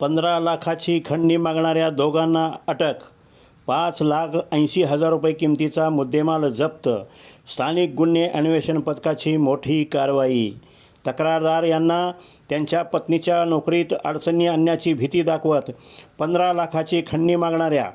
पंधरा लाखाची खंडणी मागणाऱ्या दोघांना अटक. पाच लाख ऐंशी हजार रुपये किमतीचा मुद्देमाल जप्त. स्थानिक गुन्हे अन्वेषण पथकाची मोठी कारवाई. तक्रारदार यांना त्यांच्या पत्नीच्या नोकरीत अडचणी आणण्याची भीती दाखवत पंधरा लाखाची खंडणी मागणाऱ्या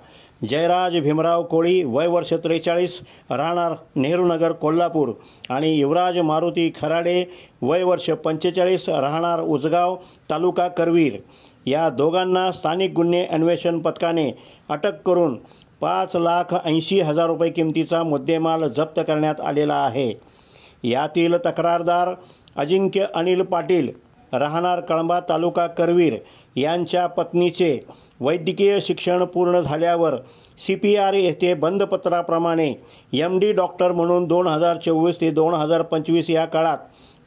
जयराज भीमराव कोळी वय वर्ष त्रेचाळीस राहणार नेहरूनगर कोल्हापूर आणि युवराज मारुती खराडे वय वर्ष पंचेचाळीस राहणार उजगाव तालुका करवीर. या दोघांना स्थानिक गुन्हे अन्वेषण पथकाने अटक करून पाच लाख ऐंशी हजार रुपये किमतीचा मुद्देमाल जप्त करण्यात आलेला आहे. यातील तक्रारदार अजिंक्य अनिल पाटील राहणार कळंबा तालुका करवीर यांच्या पत्नीचे वैद्यकीय शिक्षण पूर्ण झाल्यावर सी पी आर येथे बंदपत्राप्रमाणे एम डी डॉक्टर म्हणून दोन हजार चोवीस ते दोन हजार पंचवीस या काळात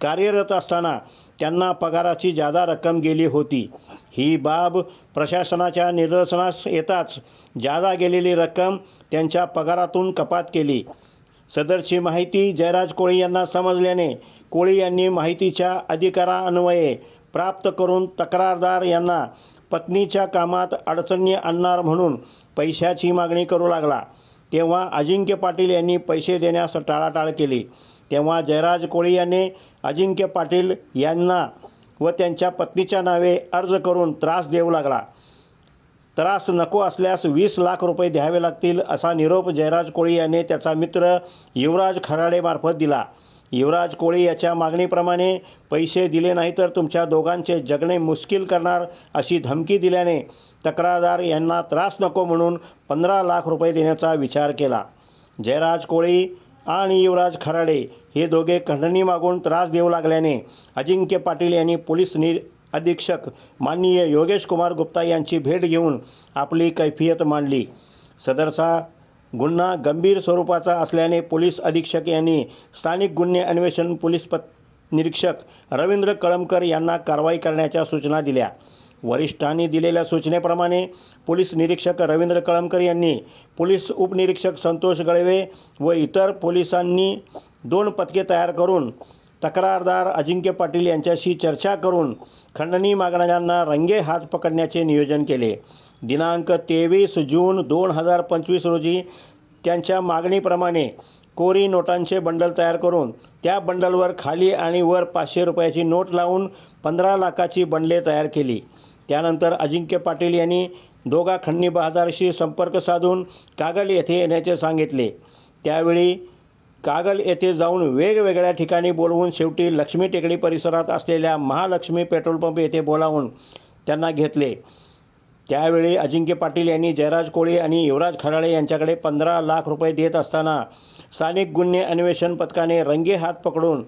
कार्यरत असताना त्यांना पगाराची जादा रक्कम गेली होती. ही बाब प्रशासनाच्या निदर्शनास येताच जादा गेलेली रक्कम त्यांच्या पगारातून कपात केली. सदरची माहिती जयराज कोळी यांना समजल्याने कोळी यांनी माहितीच्या अधिकारान्वये प्राप्त करून तक्रारदार यांना पत्नीच्या कामात अडचणी आणणार म्हणून पैशाची मागणी करू लागला. तेव्हा अजिंक्य पाटील यांनी पैसे देण्यास टाळाटाळ केली. तेव्हा जयराज कोळी यांनी अजिंक्य पाटील यांना व त्यांच्या पत्नीच्या नावे अर्ज करून त्रास देऊ लागला. त्रास नको असल्यास वीस लाख रुपये द्यावे लागतील असा निरोप जयराज कोळी याने त्याचा मित्र युवराज खराडेमार्फत दिला. युवराज कोळी याच्या मागणीप्रमाणे पैसे दिले नाही तर तुमच्या दोघांचे जगणे मुश्किल करणार अशी धमकी दिल्याने तक्रारदार यांना त्रास नको म्हणून पंधरा लाख रुपये देण्याचा विचार केला. जयराज कोळी आणि युवराज खराडे हे दोघे खंडणी मागून त्रास देऊ लागल्याने अजिंक्य पाटील यांनी पोलीस नि अधीक्षक माननीय योगेश कुमार गुप्ता यांची भेट घेऊन आपली कैफियत मांडली. सदरचा गुन्हा गंभीर स्वरूपाचा असल्याने पोलीस अधीक्षक यांनी स्थानिक गुन्हे अन्वेषण पोलीस पत निरीक्षक रवींद्र कळमकर यांना कारवाई करण्याच्या सूचना दिल्या. वरिष्ठांनी दिलेल्या सूचनेप्रमाणे पोलीस निरीक्षक रवींद्र कळमकर यांनी पोलीस उपनिरीक्षक संतोष गळवे व इतर पोलिसांनी दोन पथके तयार करून तक्रारदार अजिंक्य पाटील यांच्याशी चर्चा करून खंडणी मागणाऱ्यांना रंगे हात पकडण्याचे नियोजन केले. दिनांक तेवीस जून दोन हजार पंचवीस रोजी त्यांच्या मागणीप्रमाणे कोरी नोटांचे बंडल तयार करून त्या बंडलवर खाली आणि वर पाचशे रुपयाची नोट लावून पंधरा लाखाची बंडले तयार केली. त्यानंतर अजिंक्य पाटील यांनी दोघा खंडणी बहादारशी संपर्क साधून कागल येथे येण्याचे सांगितले. त्यावेळी कागल येथे जाऊन वेगवेगळ्या ठिकाणी बोलवून शेवटी लक्ष्मी टेकडी परिसरात असलेल्या महालक्ष्मी पेट्रोल पंप येथे बोलावून त्यांना घेतले. त्यावेळी अजिंक्य पाटील यांनी जयराज कोळी आणि युवराज खराडे यांच्याकडे पंधरा लाख रुपये देत असताना स्थानिक गुन्हे अन्वेषण पथकाने रंगे हात पकडून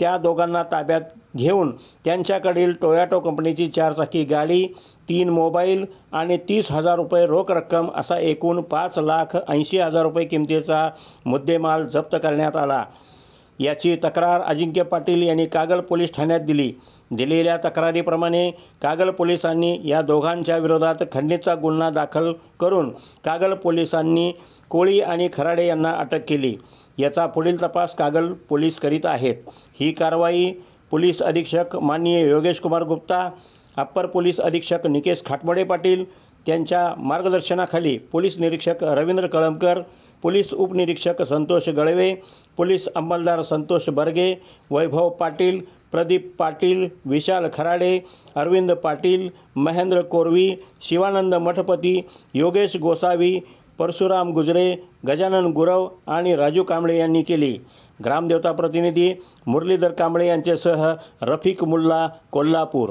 त्या दोघांना ताब्यात घेऊन त्यांच्याकडील टोयाटो कंपनीची चारचाकी गाडी तीन मोबाईल आणि तीस हजार रुपये रोख रक्कम असा एकूण पाच लाख ऐंशी हजार रुपये किमतीचा मुद्देमाल जप्त करण्यात आला. याची तक्रार अजिंक्य पाटील यांनी कागल पोलीस ठाण्यात दिली. दिलेल्या तक्रारीप्रमाणे कागल पोलिसांनी या दोघांच्या विरोधात खंडणीचा गुन्हा दाखल करून कागल पोलिसांनी कोळी आणि खराडे यांना अटक केली. याचा पुढील तपास कागल पोलीस करीत आहेत. ही कारवाई पोलीस अधीक्षक माननीय योगेश कुमार गुप्ता अप्पर पोलीस अधीक्षक निकेश खाटमडे पाटील त्यांच्या मार्गदर्शनाखाली पोलीस निरीक्षक रवींद्र कळमकर पोलीस उपनिरीक्षक संतोष गळवे पोलीस अंमलदार संतोष बर्गे वैभव पाटील प्रदीप पाटील विशाल खराडे अरविंद पाटील महेंद्र कोरवी शिवानंद मठपती योगेश गोसावी परशुराम गुजरे गजानन गुरव आणि राजू कांबळे यांनी केली. ग्रामदेवता प्रतिनिधी मुरलीधर कांबळे यांच्यासह रफिक मुल्ला कोल्हापूर